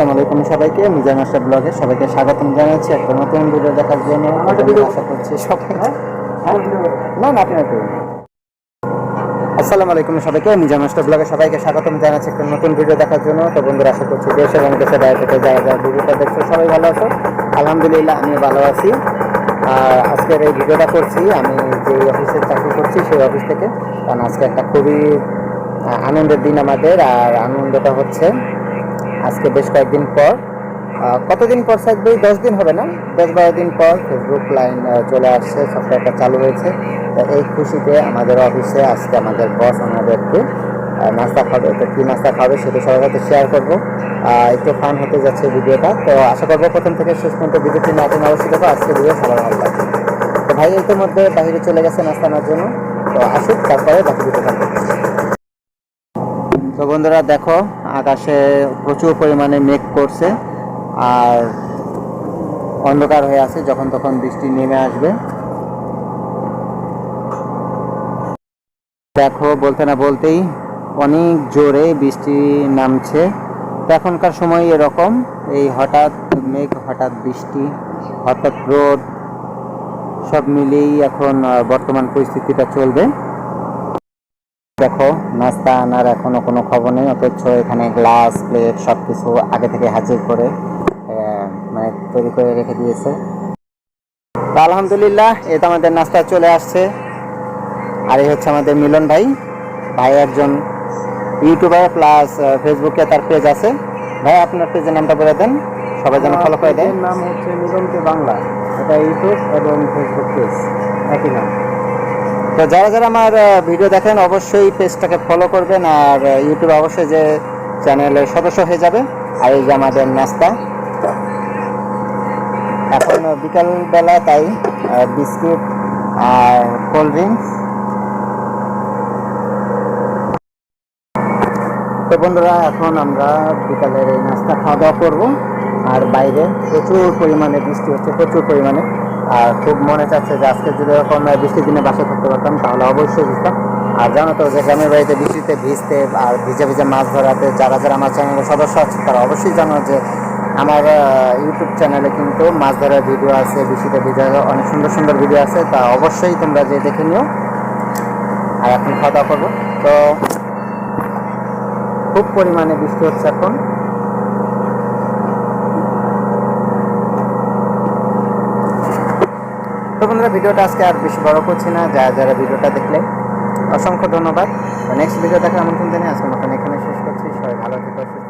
আসসালামু আলাইকুম সবাইকে মিজান মাস্টার ব্লগে সবাইকে স্বাগতম জানাচ্ছি একটা নতুন ভিডিও দেখার জন্য। আশা করছি সবাই না না আপনি আসসালামু আলাইকুম সবাইকে মিজান মাস্টার ব্লগে সবাইকে স্বাগতম জানাচ্ছি একটা নতুন ভিডিও দেখার জন্য। তো বন্ধুরা আশা করছি দেশ এবং দেশের বাইরে থেকে যারা যারা ভিডিওটা দেখছ সবাই ভালো আছো? আলহামদুলিল্লাহ আমি ভালো আছি। আর আজকের এই ভিডিওটা করছি আমি যে অফিসে চাকরি করছি সেই অফিস থেকে। কারণ আজকে একটা খুবই আনন্দের দিন আমাদের আর আনন্দটা হচ্ছে আজকে বেশ কয়েকদিন পর। কতদিন পর সাইড ভাই? দশ দিন হবে না? দশ বারো দিন পর ফেসবুক লাইন চলে আসছে সফটওয়্যারটা চালু হয়েছে। তো এই খুশিতে আমাদের অফিসে আজকে আমাদের বস আমাদেরকে নাস্তা খাবে। তো কী নাস্তা খাবে সেটা সবার সাথে শেয়ার করব। একটু ফান হতে যাচ্ছে ভিডিওটা। তো আশা করব প্রথম থেকে শেষ পর্যন্ত ভিডিওটি না তুমি অবশ্যই দেখো। আজকে ভিডিও সবার ভালো লাগবে। তো ভাই ইতিমধ্যে বাইরে চলে গেছে নাস্তা আনার জন্য। তো আসুক, তারপরে বাকি ভিডিওটা করছি তো বন্ধুরা দেখো, আকাশে প্রচুর পরিমাণে মেঘ করছে আর অন্ধকার হয়ে আছে যখন তখন বৃষ্টি নেমে আসবে। দেখো, বলতে না বলতেই অনেক জোরে বৃষ্টি নামছে। তো এখনকার সময় এরকম, এই হঠাৎ মেঘ, হঠাৎ বৃষ্টি, হঠাৎ রোদ, সব মিলিয়েই এখন বর্তমান পরিস্থিতিটা চলবে। দেখো নাস্তা আনার এখনও কোনো খবর নেই অথচ এখানে গ্লাস প্লেট সব কিছু আগে থেকে হাজির করে মানে তৈরি করে রেখে দিয়েছে। তো আলহামদুলিল্লাহ এটা আমাদের নাস্তা চলে আসছে। আর এই হচ্ছে আমাদের মিলন ভাই। ভাই একজন ইউটিউবার প্লাস ফেসবুকে তার পেজ আছে। ভাই আপনার পেজের নামটা বলে দেন। সবাই যেন ফলো করে দেয়। নাম হচ্ছে মিলনকে বাংলা। এটা ইউটিউব এবং ফেসবুক পেজ একই নাম। তো যারা যারা আমার ভিডিও দেখেন, অবশ্যই পেজটাকে ফলো করবেন আর ইউটিউবে অবশ্যই যে চ্যানেলের সদস্য হয়ে যাবে। আর এই যে আমাদের নাস্তা। এখন বিকালবেলা তাই বিস্কুট আর কোল্ড ড্রিঙ্কস। তো বন্ধুরা, এখন আমরা বিকালের এই নাস্তা খাওয়া দাওয়া করব। আর বাইরে প্রচুর পরিমাণে বৃষ্টি হচ্ছে, প্রচুর পরিমাণে। আর খুব মনে চাচ্ছে যে আজকে যদি এরকম বৃষ্টির দিনে বাসা থাকতে পারতাম, তাহলে অবশ্যই বুঝতাম। আর জানো তো যে গ্রামের বাড়িতে বৃষ্টিতে ভিজতে আর ভিজে ভিজে মাছ ধরাতে যারা যারা আমার চ্যানেলের সদস্য আছে, তারা অবশ্যই জানো যে আমার ইউটিউব চ্যানেলে কিন্তু মাছ ধরার ভিডিও আছে, বৃষ্টিতে ভিজে অনেক সুন্দর সুন্দর ভিডিও আছে, তা অবশ্যই তোমরা যে দেখে নিও। আর এখন খাওয়া দাওয়া করব। তো খুব পরিমাণে বৃষ্টি হচ্ছে এখন। তো বন্ধুরা, ভিডিওটা আজকে আর বেশি বড় করছি না। যারা যারা ভিডিওটা দেখলে অসংখ্য ধন্যবাদ। নেক্সট ভিডিও দেখার আমন্ত্রণ জানিয়ে আজকে মতন এখানে শেষ করছি। সবাই ভালো থেকে, সুস্থ